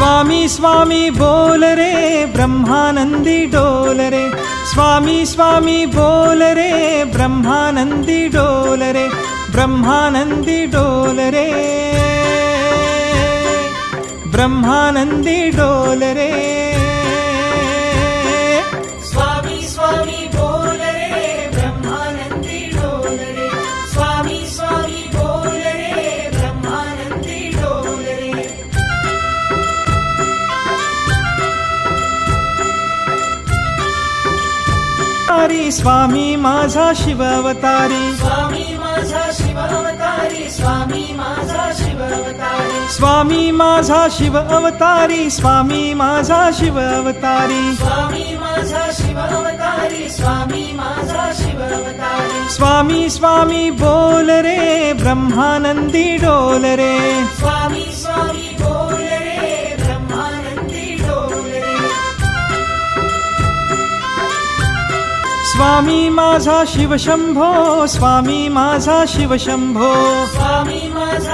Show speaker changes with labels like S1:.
S1: स्वामी स्वामी बोल रे, ब्रह्मानंदी डोल रे। स्वामी स्वामी बोल रे, ब्रह्मानंदी डोल रे। ब्रह्मानंदी डोल रे। ब्रह्मानंदी डोल रे। स्वामी माझा शिव अवतारी
S2: स्वामी माझा शिव अवतारी स्वामी माझा शिव अवतारी
S1: स्वामी माझा शिव अवतारी स्वामी माझा शिव अवतारी
S2: स्वामी माझा शिव अवतारी स्वामी माझा शिव अवतारी
S1: स्वामी स्वामी बोल रे ब्रह्मानंदी डोल रे.
S2: स्वामी
S1: माझा शिव शंभो स्वामी माझा शिव शंभो
S2: स्वामी माझा